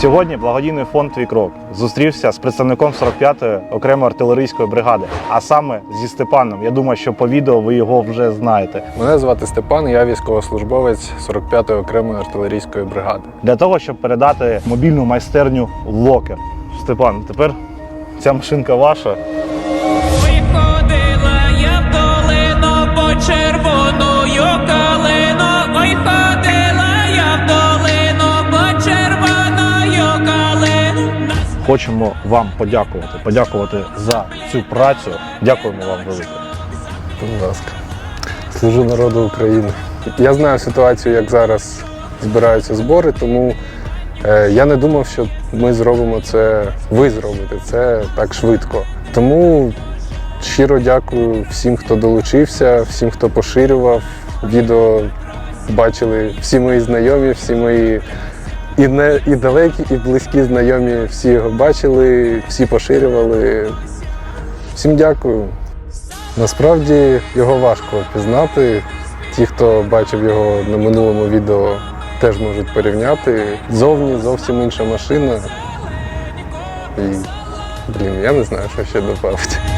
Сьогодні благодійний фонд Твій крок зустрівся з представником 45-ї окремої артилерійської бригади, а саме зі Степаном. Я думаю, що по відео ви його вже знаєте. Мене звати Степан, я військовослужбовець 45-ї окремої артилерійської бригади. Для того, щоб передати мобільну майстерню Локер. Степан, тепер ця машинка ваша. Хочемо вам подякувати, подякувати за цю працю. Дякуємо вам велике. Будь ласка. Служу народу України. Я знаю ситуацію, як зараз збираються збори, тому е, я не думав, що ми зробимо це, ви зробите це так швидко. Тому щиро дякую всім, хто долучився, всім, хто поширював. Відео бачили всі мої знайомі, всі мої і, не, і далекі, і близькі знайомі, всі його бачили, всі поширювали. Всім дякую. Насправді його важко впізнати. Ті, хто бачив його на минулому відео, теж можуть порівняти. Зовні зовсім інша машина. І, блін, я не знаю, що ще додати.